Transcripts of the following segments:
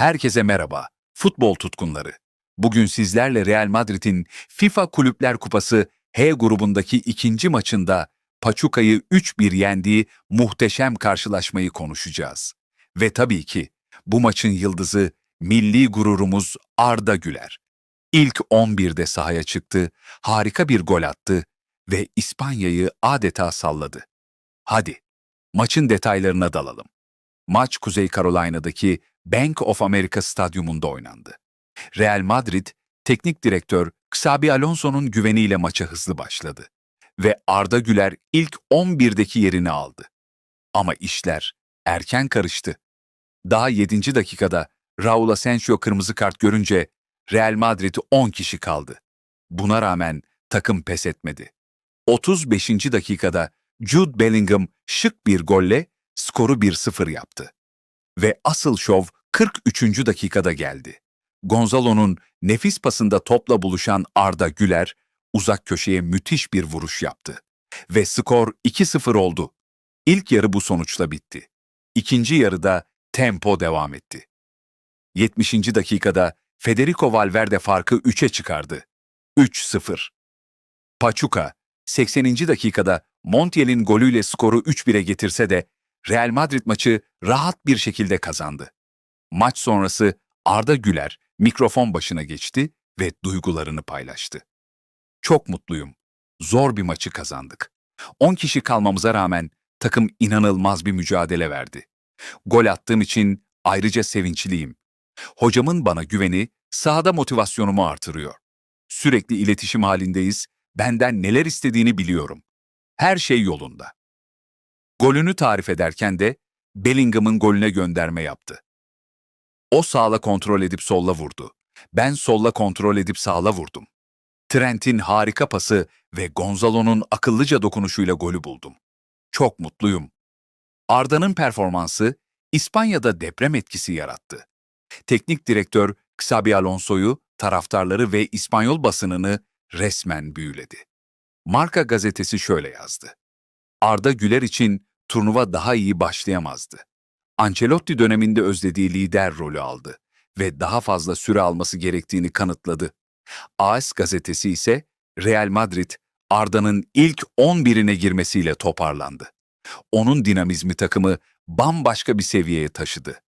Herkese merhaba, futbol tutkunları. Bugün sizlerle Real Madrid'in FIFA Kulüpler Kupası H grubundaki ikinci maçında Pachuca'yı 3-1 yendiği muhteşem karşılaşmayı konuşacağız. Ve tabii ki bu maçın yıldızı milli gururumuz Arda Güler. İlk 11'de sahaya çıktı, harika bir gol attı ve İspanya'yı adeta salladı. Hadi, maçın detaylarına dalalım. Maç Kuzey Carolina'daki Bank of America stadyumunda oynandı. Real Madrid, teknik direktör Xabi Alonso'nun güveniyle maça hızlı başladı ve Arda Güler ilk 11'deki yerini aldı. Ama işler erken karıştı. Daha 7. dakikada Raul Asensio kırmızı kart görünce Real Madrid 10 kişi kaldı. Buna rağmen takım pes etmedi. 35. dakikada Jude Bellingham şık bir golle skoru 1-0 yaptı. Ve asıl şov 43. dakikada geldi. Gonzalo'nun nefis pasında topla buluşan Arda Güler uzak köşeye müthiş bir vuruş yaptı. Ve skor 2-0 oldu. İlk yarı bu sonuçla bitti. İkinci yarıda tempo devam etti. 70. dakikada Federico Valverde farkı 3'e çıkardı. 3-0. Pachuca 80. dakikada Montiel'in golüyle skoru 3-1'e getirse de Real Madrid maçı rahat bir şekilde kazandı. Maç sonrası Arda Güler mikrofon başına geçti ve duygularını paylaştı. Çok mutluyum. Zor bir maçı kazandık. 10 kişi kalmamıza rağmen takım inanılmaz bir mücadele verdi. Gol attığım için ayrıca sevinçliyim. Hocamın bana güveni sahada motivasyonumu artırıyor. Sürekli iletişim halindeyiz, benden neler istediğini biliyorum. Her şey yolunda. Golünü tarif ederken de Bellingham'ın golüne gönderme yaptı. O sağla kontrol edip solla vurdu. Ben solla kontrol edip sağla vurdum. Trent'in harika pası ve Gonzalo'nun akıllıca dokunuşuyla golü buldum. Çok mutluyum. Arda'nın performansı İspanya'da deprem etkisi yarattı. Teknik direktör Xabi Alonso'yu, taraftarları ve İspanyol basınını resmen büyüledi. Marka gazetesi şöyle yazdı. Arda Güler için turnuva daha iyi başlayamazdı. Ancelotti döneminde özlediği lider rolü aldı ve daha fazla süre alması gerektiğini kanıtladı. AS gazetesi ise Real Madrid, Arda'nın ilk 11'ine girmesiyle toparlandı. Onun dinamizmi takımı bambaşka bir seviyeye taşıdı.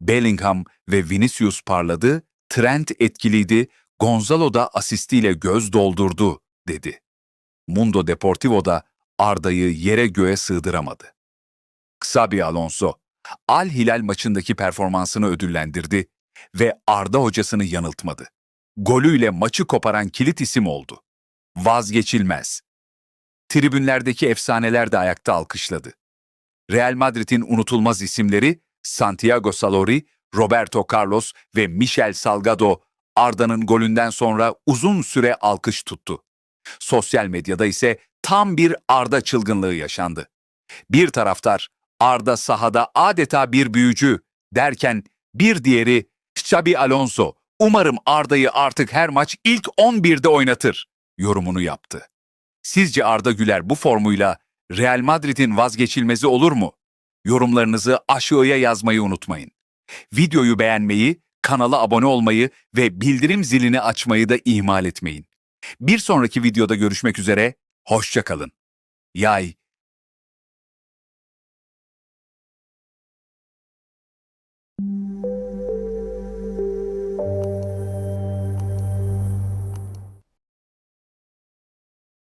Bellingham ve Vinicius parladı, Trent etkiliydi, Gonzalo da asistiyle göz doldurdu, dedi. Mundo Deportivo'da Arda'yı yere göğe sığdıramadı. Xabi Alonso, Al Hilal maçındaki performansını ödüllendirdi ve Arda hocasını yanıltmadı. Golüyle maçı koparan kilit isim oldu. Vazgeçilmez. Tribünlerdeki efsaneler de ayakta alkışladı. Real Madrid'in unutulmaz isimleri Santiago Salori, Roberto Carlos ve Michel Salgado Arda'nın golünden sonra uzun süre alkış tuttu. Sosyal medyada ise tam bir Arda çılgınlığı yaşandı. Bir taraftar Arda sahada adeta bir büyücü derken bir diğeri Xabi Alonso umarım Arda'yı artık her maç ilk 11'de oynatır yorumunu yaptı. Sizce Arda Güler bu formuyla Real Madrid'in vazgeçilmezi olur mu? Yorumlarınızı aşağıya yazmayı unutmayın. Videoyu beğenmeyi, kanala abone olmayı ve bildirim zilini açmayı da ihmal etmeyin. Bir sonraki videoda görüşmek üzere, hoşça kalın. Yay,